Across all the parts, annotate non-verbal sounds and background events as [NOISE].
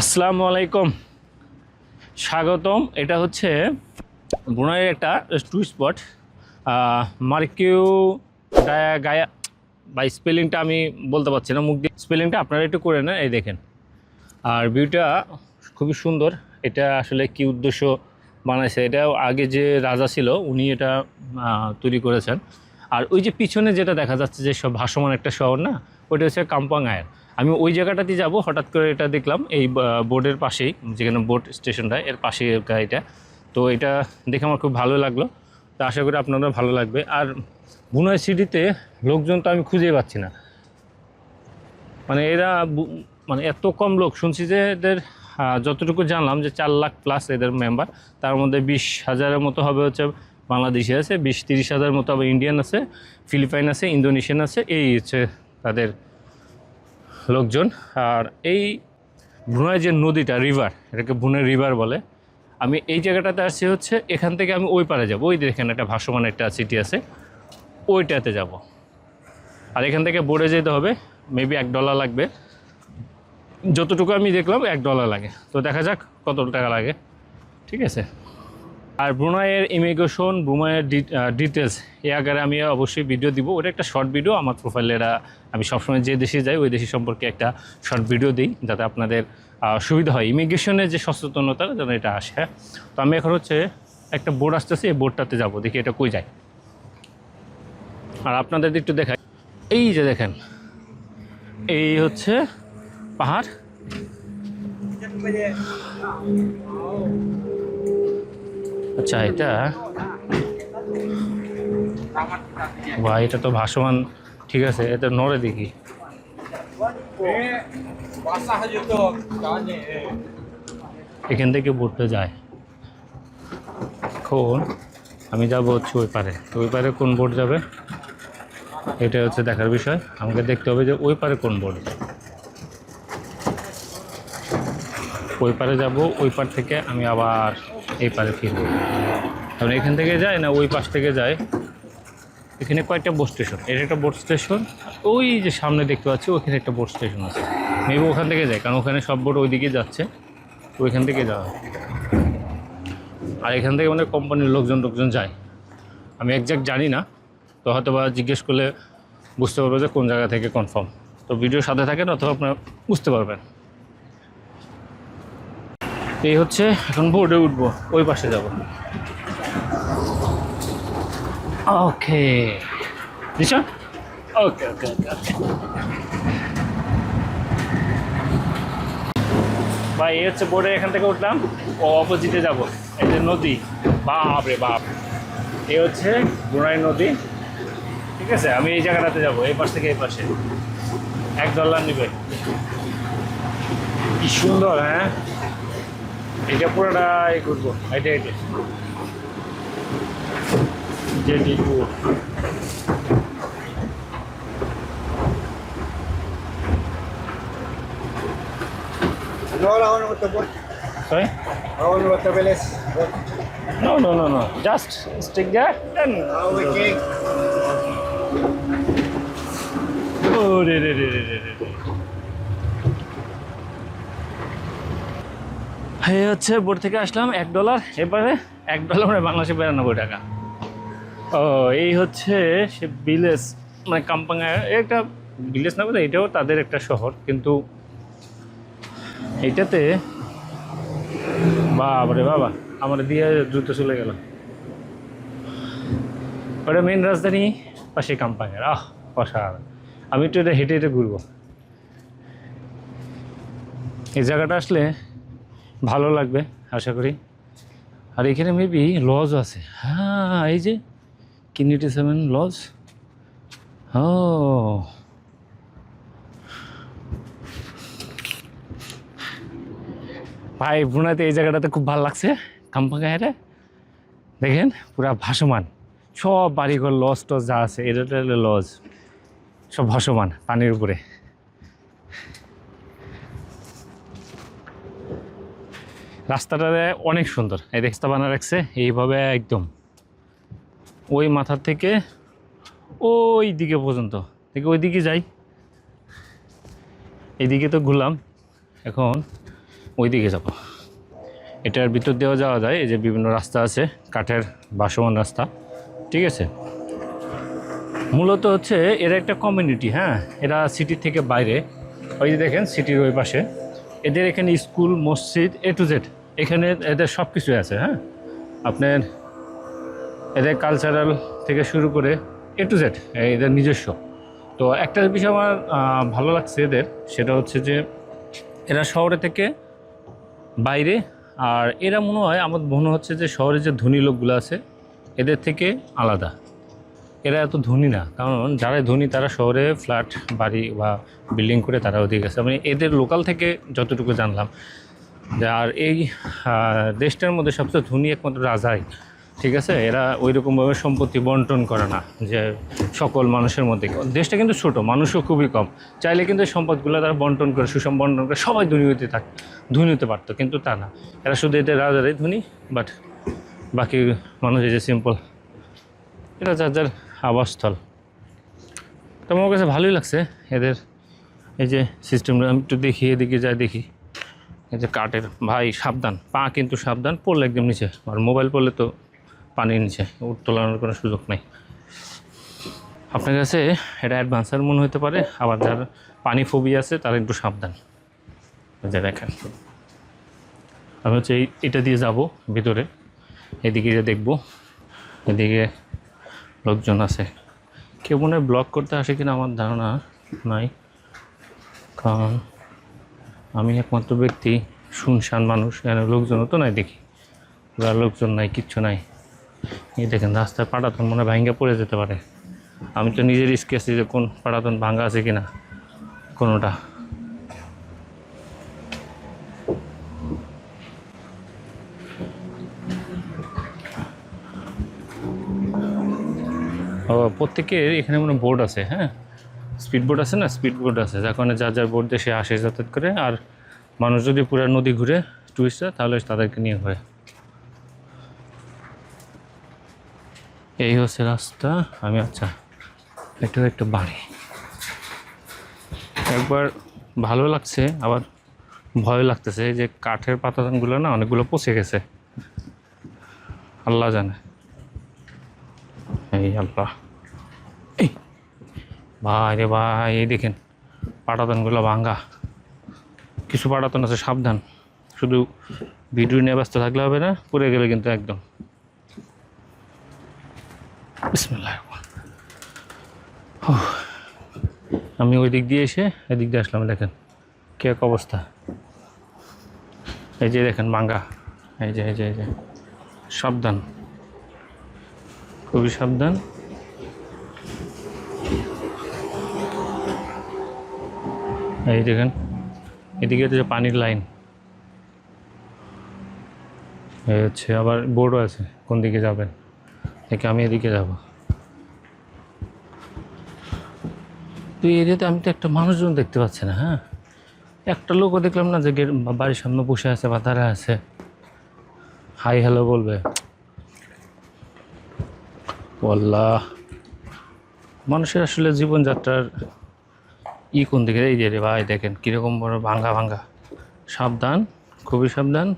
আসসালামু আলাইকুম। স্বাগতম। এটা হচ্ছে ব্রুনাইয়ের একটা টুরিস্ট স্পট মার্কিউ গায়া গায়া বা স্পেলিংটা আমি বলতে পারছি না, মুখ দিয়ে। স্পেলিংটা আপনারা একটু করে নেন, এই দেখেন। আর ভিউটা খুবই সুন্দর। এটা আসলে কি উদ্দেশ্য বানাইছে? এটা আগে যে রাজা ছিল, উনি এটা তৈরি করেছেন। আর ওই যে পিছনে যেটা দেখা যাচ্ছে যে সব ভাসমান একটা শহর না, ওইটা হচ্ছে কাম্পাং কাম্পাঙ্গায়ের আমি ওই জায়গাটাতে যাব, হঠাৎ করে এটা দেখলাম, এই বোর্ডের পাশেই, যেখানে বোর্ড স্টেশনটা, এর পাশেই এটা। তো এটা দেখে আমার খুব ভালো লাগল। তো আশা করি আপনাদের ভালো লাগবে। আর বুনয় সিটিতে লোকজন তো আমি খুঁজেই পাচ্ছি না। মানে এরা মানে এত কম লোক, শুনছি যে এদের যতটুকু জানলাম যে চার লাখ প্লাস এদের মেম্বার তার মধ্যে বিশ হাজারের মতো হবে হচ্ছে বাংলাদেশি আছে, বিশ তিরিশ হাজার মতো হবে ইন্ডিয়ান আছে ফিলিপাইন আছে ইন্দোনেশিয়ান আছে, এই হচ্ছে তাদের লোকজন। আর এই ভুনায় যে নদীটা রিভার এটাকে ভুনে রিভার বলে, আমি এই জায়গাটাতে আসছি হচ্ছে, এখান থেকে আমি ওই পারে যাব। ওই দেখেন একটা ভাসমান একটা সিটি আছে, ওইটাতে যাব। আর এখান থেকে বোর্ডে যেতে হবে মেবি এক ডলার লাগবে। যতটুকু আমি দেখলাম, এক ডলার লাগে। তো দেখা যাক কত টাকা লাগে। ঠিক আছে? আর ব্রুনাইয়ের ইমিগ্রেশন, ব্রুনাইয়ের ডিটেলস এ আকারে আমি অবশ্যই ভিডিও দিব। ওটা একটা শর্ট ভিডিও আমার প্রোফাইলেরা আমি সবসময় যে দেশে যাই, ওই দেশি সম্পর্কে একটা শর্ট ভিডিও দিই, যাতে আপনাদের সুবিধা হয়। ইমিগ্রেশনের যে সচেতনতা, যেন এটা আসে হ্যাঁ? তো আমি এখন হচ্ছে একটা বোর্ড আসতেছি, এই বোর্ডটাতে যাব, দেখি এটা কই যায়। আর আপনাদের একটু দেখাই। এই যে দেখেন, এই হচ্ছে পাহাড়। আচ্ছা এটা? বা এটা তো ভাসমান। ঠিক আছে, এটা নড়ে দেখি. এখান থেকে বোটটা যায়। এখন আমি যাব হচ্ছে ওই পারে। তো ওই পারে কোন বোট যাবে? এটা হচ্ছে দেখার বিষয়। আমাকে দেখতে হবে যে ওই পারে কোন বোট ওই পারে যাব, ওই পার থেকে আমি আবার এই পারে ফিরব কারণ এখান থেকে যায় না, ওই পাশ থেকে যায়। এখানে কয়েকটা বোট স্টেশন। এটা একটা বোট স্টেশন, ওই যে সামনে দেখতে পাচ্ছি ওখানে একটা বোট স্টেশন আছে। মেবি ওখান থেকে যায়, কারণ ওখানে সব বোট ওইদিকে যাচ্ছে। ওইখান থেকে যাওয়া। আর এখান থেকে মানে কোম্পানির লোকজন লোকজন যায়। আমি একজ্যাক্ট জানি না, তো হয়তো বা জিজ্ঞেস করলে বুঝতে পারব যে কোন জায়গা থেকে কনফার্ম তো ভিডিও সাথে থাকেন অথবা আপনারা বুঝতে পারবেন। এই হচ্ছে এখন বোর্ডে উঠবো, ওই পাশে যাব। ওকে দিশা ওকে ওকে ওকে ওকে বা এই হচ্ছে বোর্ডে এখান থেকে উঠলাম, ও অপোজিটে যাব। এই যে নদী, বাপ রে বাপ। এই হচ্ছে গুনাই নদী। ঠিক আছে, আমি এই জায়গাটাতে যাব, এই পাশ থেকে এই পাশে। এক ডলার নিবে। কি সুন্দর হ্যাঁ? এটা পুরোটাই ঘুরবো হেঁটে হেঁটে যে Tipu No, lawan mo to boy. sorry Lawan mo to beles. no no no no just stick there then How we king. এই হচ্ছে বোর্ড থেকে আসলাম, এক ডলার। এবারে এক ডলার মানে বাংলাদেশে বিরানব্বই টাকা। ও, এই হচ্ছে সে ভিলেজ মানে কাম্পাঙ্গা। একটা ভিলেজ না বলে, এটাও তাদের একটা শহর, কিন্তু এইটাতে বাবারে বাবা, আমার দিয়ে দ্রুত চলে গেল। ওটা মেন রাজধানী, পাশে কাম্পাঙ্গের আহ, অসাধারণ। আমি একটু এটা হেঁটে হেঁটে ঘুরবো। এই জায়গাটা আসলে ভালো লাগবে, আশা করি। আর এখানে মেবি লজ আছে। হ্যাঁ এই যে কিনিটি সেভেন লজ ও। ভাই ভুনাতে এই জায়গাটাতে খুব ভালো লাগছে কাম্পাঙ্গা হেঁটে দেখেন, পুরা ভাসমান। সব বাড়িঘর লজ টজ যা আছে এটা লজ সব ভাসমান, পানির উপরে। রাস্তাটা অনেক সুন্দর। এই রাস্তা বানা রাখছে, এইভাবে একদম। ওই মাথার থেকে ওই দিকে পর্যন্ত, দেখি ওই দিকে যাই। এইদিকে তো ঘুরলাম, এখন ওই দিকে যাব। এটার ভিতর দেওয়া যাওয়া যায়, এই যে বিভিন্ন রাস্তা আছে, কাঠের বাসমান রাস্তা, ঠিক আছে? মূলত হচ্ছে এরা একটা কমিউনিটি হ্যাঁ? এরা সিটি থেকে বাইরে। ওই যে দেখেন সিটির ওই পাশে। এদের এখানে স্কুল মসজিদ এ টু জেড এখানে এদের সব কিছুই আছে হ্যাঁ? আপনার এদের কালচারাল থেকে শুরু করে এ টু জেড এদের নিজস্ব। তো একটা বিষয় আমার ভালো লাগছে এদের, সেটা হচ্ছে যে এরা শহরে থেকে বাইরে, আর এরা মনে হয়, আমার মনে হচ্ছে যে শহরে যে ধনী লোকগুলো আছে, এদের থেকে আলাদা। এরা এত ধনী না, কারণ যারা ধনী, তারা শহরে ফ্ল্যাট, বাড়ি বা বিল্ডিং করে তারা ওদিকে গেছে। আমি এদের লোকাল থেকে যতটুকু জানলাম আর এই দেশটার মধ্যে সবচেয়ে ধনী একমাত্র রাজাই, ঠিক আছে? এরা ওই রকমভাবে সম্পত্তি বন্টন করে না, যে সকল মানুষের মধ্যে। দেশটা কিন্তু ছোট, মানুষও খুবই কম। চাইলে কিন্তু সম্পদগুলো তারা বন্টন করে, সুষম বন্টন করে, সবাই ধনী হতে থাক, ধনী হতে পারতো, কিন্তু তা না। এরা শুধু এদের রাজারাই ধনী বাট বাকি মানুষ এই যে সিম্পল এটা যার যার আবাসস্থল। তো আমার কাছে ভালোই লাগছে এদের, এই যে সিস্টেমটা আমি একটু দেখি, এদিকে যাই দেখি। এই যে কাঠের, ভাই সাবধান, পা কিন্তু সাবধান, পড়লে একদম নিচে, আর মোবাইল পড়লে তো পানির নিচে উত্তোলনের কোনো সুযোগ নেই। আপনার কাছে এটা অ্যাডভান্সার মনে হতে পারে, আবার যার পানি ফবি আছে, তারা একটু সাবধান। যে দেখেন, আমি হচ্ছে এই এটা দিয়ে যাব ভিতরে, এদিকে যে দেখব, এদিকে লোকজন আছে। কেউ মনে ব্লগ করতে আসে কিনা আমার ধারণা নাই, কারণ আমি একমাত্র ব্যক্তি, শুনশান মানুষ, এখানে লোকজনও তো নাই দেখি। পুরা লোকজন নাই, কিচ্ছু নাই। এই দেখেন রাস্তায় পাটাতন মনে হয় পড়ে যেতে পারে। আমি তো নিজের রিস্কে আছি যে কোন পাটাতন ভাঙ্গা আছে কিনা, কোনোটা। ও, প্রত্যেকের এখানে মনে বোর্ড আছে হ্যাঁ? স্পিড বোর্ড আছে না? স্পিড বোর্ড আছে। যার কারণে যার দিয়ে সে আসে যাতায়াত করে। আর মানুষ যদি পুরো নদী ঘুরে টুরিস্টরা তাহলে তাদেরকে নিয়ে ঘুরে। এই হচ্ছে রাস্তা। আমি আচ্ছা এটা একটা বাড়ি। একবার ভালো লাগছে, আবার ভয় লাগতেছে। এই যে কাঠের পাতাগুলো না, অনেকগুলো পচে গেছে। আল্লাহ জানে। এই আল্লাহ। ভাই রে ভাই, এই দেখেন, পাটাতনগুলো ভাঙ্গা। কিছু পাটাতন আছে, সাবধান। শুধু ভিডিও নিয়ে ব্যস্ত থাকলে হবে না, পড়ে গেলে কিন্তু একদম। আমি ওই দিক দিয়ে এসে এদিক দিয়ে আসলাম, দেখেন, কে এক অবস্থা। এই যে দেখেন, ভাঙ্গা। এই যে এই যে এই যে। সাবধান। খুবই সাবধান। এই দেখেন, এদিকে হচ্ছে পানির লাইন। এই হচ্ছে আবার বোর্ডও আছে, কোন দিকে যাবেন? দেখে আমি এদিকে যাব। তো এই এরিয়াতে আমি তো একটা মানুষজন দেখতে পাচ্ছি না হ্যাঁ? একটা লোকও দেখলাম না যে বাড়ির সামনে বসে আছে বা তারা আছে। হাই, হ্যালো বলবে। মানুষের আসলে জীবনযাত্রার ই কোন দিকে এই যে রে ভাই, দেখেন কীরকম বড় ভাঙ্গা ভাঙ্গা। সাবধান, খুবই সাবধান।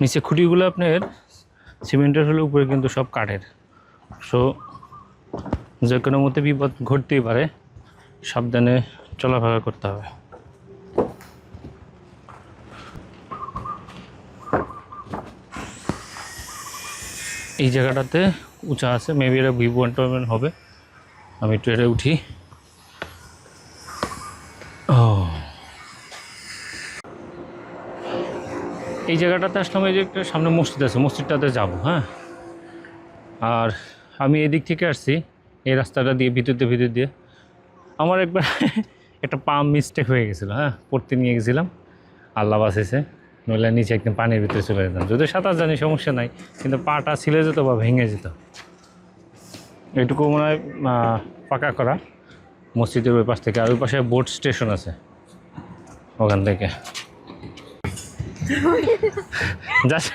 নিচে খুঁটিগুলো আপনার সিমেন্টের হলে উপরে কিন্তু সব কাঠের। সো যে কোনো মতে বিপদ ঘটতেই পারে। সাবধানে চলাফেরা করতে হবে। এই জায়গাটাতে উঁচা আছে। মেবি এটা ভিভো এন্টারমেন্ট হবে। আমি এটা উঠি। এই জায়গাটাতে আসলাম, এই যে একটা সামনে মসজিদ আছে, মসজিদটাতে যাব হ্যাঁ? আর আমি এদিক থেকে আসছি, এই রাস্তাটা দিয়ে ভিতর দিয়ে ভিতর দিয়ে। আমার একবার [LAUGHS] একটা পা মিস্টেক হয়ে গেছিল হ্যাঁ? পড়তে নিয়ে গেছিলাম, আল্লাহ বাসেছে, নইলে নিচে একদম পানির ভিতরে চলে যেতাম। যদি সাঁতার জানি, সমস্যা নাই, কিন্তু পাটা ছিলে যেত বা ভেঙে যেত। এইটুকু মনে হয় পাকা করা। মসজিদের ওই পাশ থেকে, আর ওই পাশে বোট স্টেশন আছে, ওখান থেকে। [LAUGHS] Just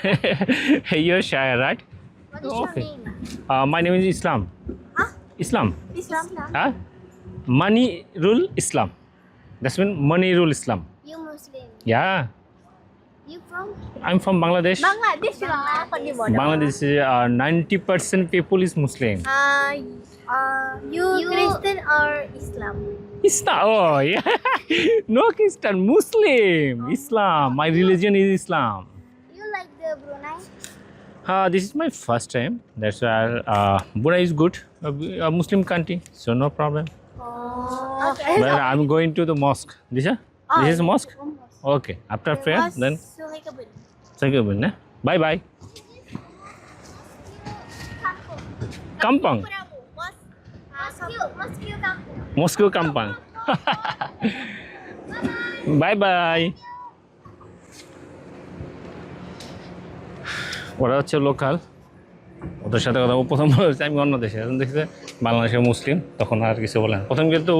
[LAUGHS] you're shy, right? What is okay. your name? Uh, my name is Islam. Huh? Islam. Islam. Huh? Money rule Islam. That's mean money rule Islam. You Muslim. Yeah. You from? I'm from Bangladesh. Bangladesh. Bangladesh. Uh, Ninety percent people is Muslim. Uh, uh, you, you Christian or Islam? Islam, oh yeah. no Christian, Muslim. Islam. My religion is Islam. You like the Brunei? Uh, this is my first time. That's why uh, Brunei is good, a, a Muslim country, so no problem. Oh. Okay. But I'm going to the mosque. This, uh, this is mosque? Okay. After prayer, then Sungai Kebun. thank you. Bye bye. Kampang. Mos. Mosque. Mosque Kampung. Moscow Kampang. Bye bye. ওরা হচ্ছে local. ওদের সাথে কথা প্রথম বলেছে আমি অন্য দেশে। এখন দেখছে বাংলাদেশের মুসলিম, তখন আর কিছু বলে না। প্রথম কিন্তু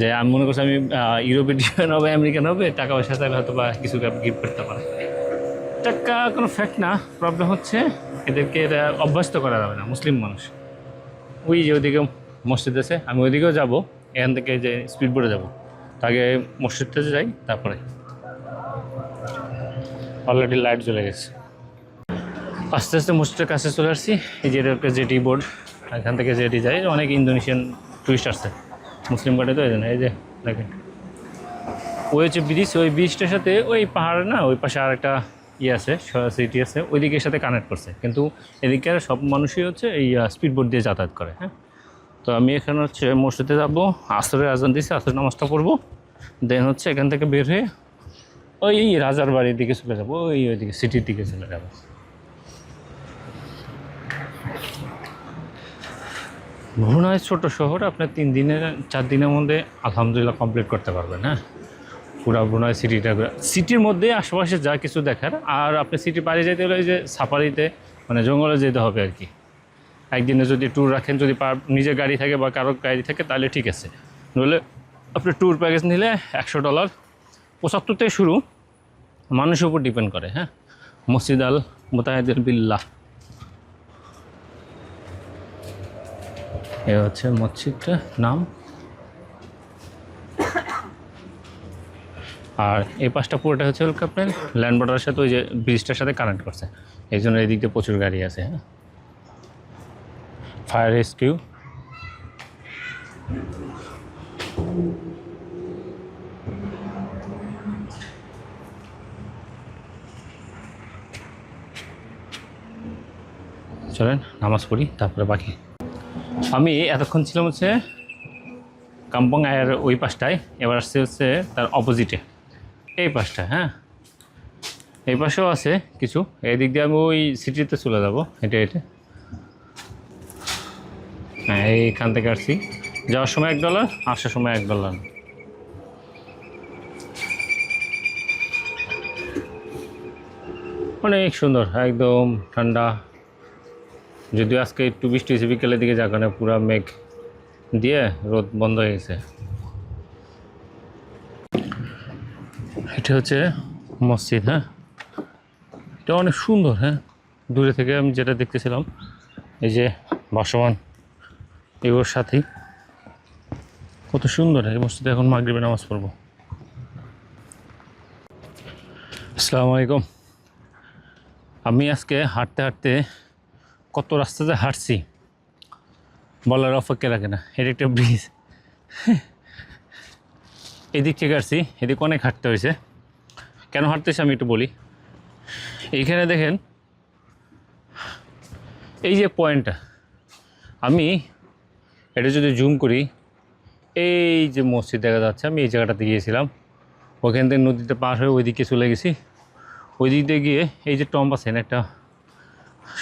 যে আমি মনে করছি আমি ইউরোপিয়ান হবে, আমেরিকান হবে, টাকা পয়সা চাইলে হয়তো বা কিছু গিফট করতে পারে। টাকা কোনো ফ্যাক্ট না প্রবলেম হচ্ছে এদেরকে এটা অভ্যস্ত করা যাবে না, মুসলিম মানুষ। ওই যে ওইদিকে মসজিদ আছে, আমি ওইদিকেও যাব, এখান থেকে যে স্পিড বোর্ডে যাব। আগে মসজিদটা যাই, তারপরে। অলরেডি লাইট জ্বলে গেছে। আস্তে আস্তে মসজিদের কাছে চলে আসছি, এই যে একটা জেটি বোর্ড এখান থেকে জেটি যায় অনেক ইন্দোনেশিয়ান টুরিস্ট আসছে, মুসলিম কাটে তো, এই জন্য, এই যে, দেখেন। ওই হচ্ছে ব্রিজ, ওই ব্রিজটার সাথে ওই পাহাড়ে না, ওই পাশে আর একটা ইয়ে আছে সিটি আছে ওই দিকের সাথে কানেক্ট করছে। কিন্তু এদিকে সব মানুষই হচ্ছে এই স্পিড বোট দিয়ে যাতায়াত করে হ্যাঁ? তো আমি এখানে হচ্ছে মসজিদে যাব, আসরের আজান দিয়েছি আসরের নামাজটা পড়ব। দেন হচ্ছে এখান থেকে বের হয়ে ওই রাজার বাড়ির দিকে চলে যাব, ওই ওইদিকে সিটির দিকে চলে যাব। ভুনায় ছোট শহর আপনার তিন দিনের, চার দিনের মধ্যে আলহামদুলিল্লাহ কমপ্লিট করতে পারবেন হ্যাঁ? পুরা ব্রুনাই সিটিটা সিটির মধ্যে আশেপাশে যা কিছু দেখার, আর আপনি সিটি বাইরে যেতে হলে যে সাফারিতে মানে জঙ্গলে যেতে হবে আর কি। একদিনে যদি ট্যুর রাখেন, যদি নিজের গাড়ি থাকে বা কারও গাড়ি থাকে, তাহলে ঠিক আছে। নইলে আপনি ট্যুর প্যাকেজ নিলে একশো ডলার পঁচাত্তর থেকে শুরু, মানুষের উপর ডিপেন্ড করে হ্যাঁ? মসজিদ আল মোতাহেদুল বিল্লাহ। এ হচ্ছে মসজিদটা নাম। আর এই পাশটা পুরোটা হচ্ছে আপনার ল্যান্ড বর্ডারের সাথে ওই যে ব্রিজটার সাথে কানেক্ট করছে। এই জন্য এই দিক দিয়ে প্রচুর গাড়ি আছে হ্যাঁ? ফায়ার রেস্কিউ চলেন, নামাজ পড়ি, তারপরে বাকি। আমি এতক্ষণ ছিলাম হচ্ছে কাম্পং আয়ের ওই পাশটায়, এবার আসছে হচ্ছে তার অপোজিটে এই পাশটা হ্যাঁ? এই পাশেও আছে কিছু। এই দিক দিয়ে আমি ওই সিটিতে চলে যাব হেঁটে হেঁটে হ্যাঁ এইখান থেকে আসছি। যাওয়ার সময় এক ডলার আসার সময় এক ডলার অনেক সুন্দর, একদম ঠান্ডা। যদিও আজকে একটু বৃষ্টি হয়েছে, বিকেলের দিকে যাক না পুরা মেঘ দিয়ে রোদ বন্ধ হয়ে গেছে। এটা হচ্ছে মসজিদ হ্যাঁ? এটা অনেক সুন্দর হ্যাঁ? দূরে থেকে আমি যেটা দেখতেছিলাম, এই যে ভাসমান এগুলোর সাথেই। কত সুন্দর এই মসজিদে এখন মাগরিবে নামাজ পড়ব। আসসালামু আলাইকুম। আমি আজকে হাঁটতে হাঁটতে কত রাস্তাতে হাঁটছি, বলার অপেক্ষা রাখে না। এটা একটা ব্রিজ এদিক থেকে আসছি, এদিক অনেক হাঁটতে হয়েছে। কেন হাঁটতেছি আমি একটু বলি। এইখানে দেখেন, এই যে পয়েন্টটা আমি এটা যদি জুম করি, এই যে মসজিদ দেখা যাচ্ছে, আমি এই জায়গাটাতে গিয়েছিলাম। ওখান থেকে নদীতে পার হয়ে ওইদিকে চলে গেছি। ওই দিক দিয়ে গিয়ে এই যে টম্প আছেন একটা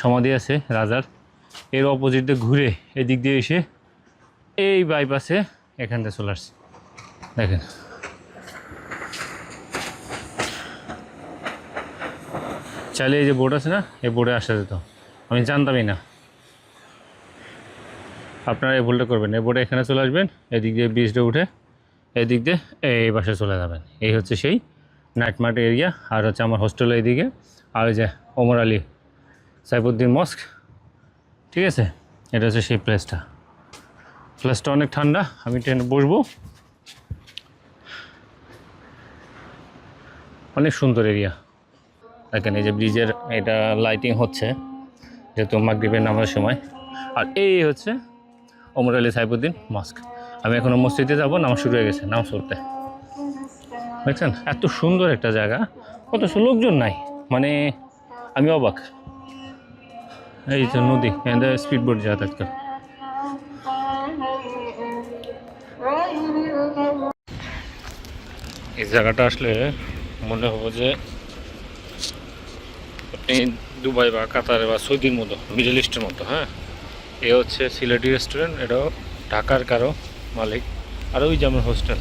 সমাধি আছে রাজার, এর অপোজিট ঘুরে এদিক দিয়ে এসে এই বাইপাসে এখান থেকে চলে আসছে। দেখেন। চাইলে এই যে বোর্ড আছে না, এই বোর্ডে আসা যেত। আমি জানতামই না। আপনারা এই ভুলটা করবেন এই বোর্ডে এখানে চলে আসবেন, এদিক দিয়ে ব্রিজটা উঠে এদিক দিয়ে এই পাশে চলে যাবেন। এই হচ্ছে সেই নাইটমার্ট এরিয়া আর হচ্ছে আমার হোস্টেল এইদিকে আর ওই যে ওমর আলী সাইফুদ্দিন মস্ক ঠিক আছে? এটা হচ্ছে সেই প্লেসটা প্লেসটা অনেক ঠান্ডা, আমি ট্রেনে বসবো। অনেক সুন্দর এরিয়া দেখেন এই যে ব্রিজের এটা লাইটিং হচ্ছে, যেহেতু মাগরীবের নামার সময়। আর এই হচ্ছে ওমর আলী সাইফুদ্দিন মস্ক। আমি এখনও মসজিদে যাব, নামাজ শুরু হয়ে গেছে, নামাজ পড়তে। দেখছেন? এত সুন্দর একটা জায়গা। অথচ লোকজন নাই। মানে আমি অবাক। এই যে নদী স্পিড বোট যাতায়াত করে। এই জায়গাটা আসলে মনে হবে যে আপনি দুবাই বা কাতারে বা সৌদির মতো, মিডল ইস্টের মতো হ্যাঁ? এ হচ্ছে সিলেটি রেস্টুরেন্ট এটাও ঢাকার কারও মালিক। আর ওই যেমন হোস্টেল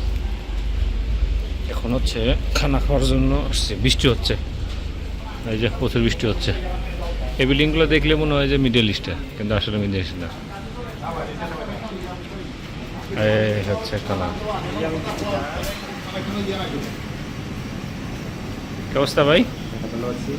এখন হচ্ছে খানা খাওয়ার জন্য আসছে। বৃষ্টি হচ্ছে। এই যে প্রচুর বৃষ্টি হচ্ছে। এই বিল্ডিংগুলো দেখলে মনে হয় যে মিডল ইস্টে কিন্তু আসলে মিডল ইস্ট না। হচ্ছে খানা। কি অবস্থা ভাই? ভালো আছি।